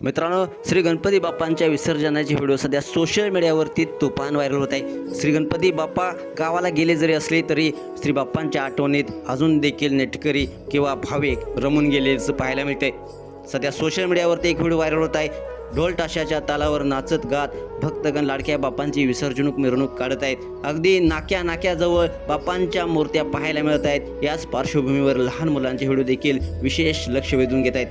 मित्रांनो श्री गणपती बाप्पांच्या विसर्जनाचे व्हिडिओ सध्या सोशल मीडियावरती तुफान व्हायरल होत आहे. श्री गणपती बाप्पा गावाला गेले जरी असले तरी श्री बाप्पांच्या आठवणीत अजून देखील नेटकरी किंवा भाविक रमून गेलेचं पाहायला मिळते सध्या सोशल मीडियावरती एक व्हिडिओ व्हायरल होत आहे. ढोल ताशाच्या तालावर नाचत गात भक्तगण लाडक्या बाप्पांची विसर्जनूक मिरवणूक काढत आहेत. अगदी नाक्या नाक्याजवळ बाप्पांच्या मूर्त्या पाहायला मिळत आहेत. याच पार्श्वभूमीवर लहान मुलांचे व्हिडिओ देखील विशेष लक्ष वेधून घेत आहेत.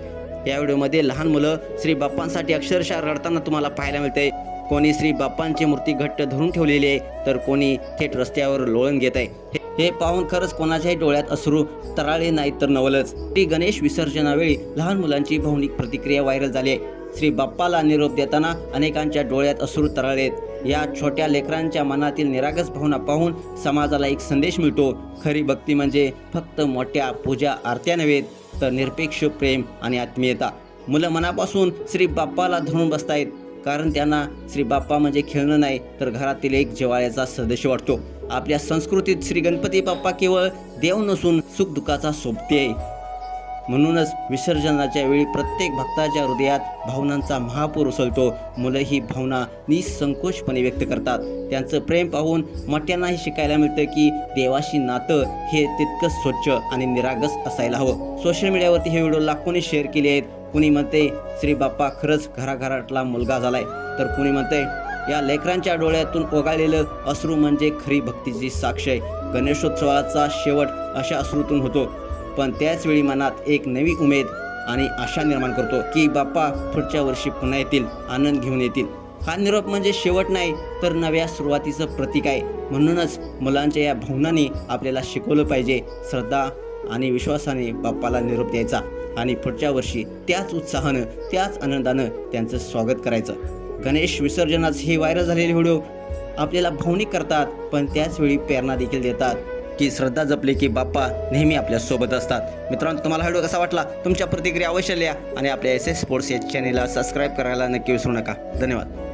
या व्हिडिओमध्ये लहान मुलं श्री बाप्पांसाठी अक्षरशः रडताना तुम्हाला पाहायला मिळते कोणी श्री बाप्पांची मूर्ती घट्ट धरून ठेवलेली आहे तर कोणी थेट रस्त्यावर लोळण घेत आहे. हे- हे पाहून खरंच कोणाच्याही डोळ्यात अश्रू तराळे नाही तर नवलच. श्री गणेश विसर्जनावेळी लहान मुलांची भावनिक प्रतिक्रिया व्हायरल झाली आहे. श्री बाप्पाला निरोप देताना अनेकांच्या डोळ्यात अश्रू तराळेत या छोट्या लेकरांच्या मनातील निरागस भावना पाहून समाजाला एक संदेश मिळतो. खरी भक्ती म्हणजे फक्त मोठ्या पूजा आरत्या नव्हेत तर निरपेक्ष प्रेम आणि आत्मीयता. मुलं मनापासून श्री बाप्पाला धरून बसतायत. कारण त्यांना श्री बाप्पा म्हणजे खेळणं नाही तर घरातील एक जिवाळ्याचा सदस्य वाटतो. आपल्या संस्कृतीत श्री गणपती बाप्पा केवळ देव नसून सुखदुःखाचा सोबती आहे. म्हणूनच विसर्जनाच्या वेळी प्रत्येक भक्ताच्या हृदयात भावनांचा महापूर उसळतो. मुलं ही भावना निसंकोचपणे व्यक्त करतात. त्यांचं प्रेम पाहून मोठ्यांनाही शिकायला मिळतं की देवाशी नातं हे तितकंच स्वच्छ आणि निरागस असायला हवं. सोशल मीडियावरती हे व्हिडिओ लाखोनी शेअर केले आहेत. कुणी म्हणते श्री बाप्पा खरंच घराघरातला मुलगा झालाय. तर कुणी म्हणते या लेकरांच्या डोळ्यातून ओगाळलेलं अश्रू म्हणजे खरी भक्तीची साक्ष आहे. गणेशोत्सवाचा शेवट अशा अश्रूतून होतो. पण त्याच वेळी मनात एक नवी उमेद आणि आशा निर्माण करतो की बाप्पा पुढच्या वर्षी पुन्हा येतील आनंद घेऊन येतील. हा निरोप म्हणजे शेवट नाही तर नव्या सुरुवातीचं प्रतीक आहे. म्हणूनच मुलांच्या या भावनांनी आपल्याला शिकवलं पाहिजे श्रद्धा आणि विश्वासाने बाप्पाला निरोप द्यायचा आणि पुढच्या वर्षी त्याच उत्साहानं त्याच आनंदानं त्यांचं स्वागत करायचं. गणेश विसर्जनाचे हे व्हायरल झालेले व्हिडिओ आपल्याला भावनिक करतात पण त्याच वेळी प्रेरणा देखील देतात. की श्रद्धा जपली की बाप्पा नेहमी आपल्यासोबत असतात. मित्रांनो तुम्हाला व्हिडिओ कसा वाटला? तुमच्या प्रतिक्रिया अवश्य लिहा आणि आपल्या एस एस स्पोर्ट्स या चॅनेलला सबस्क्राईब करायला नक्की विसरू नका. धन्यवाद.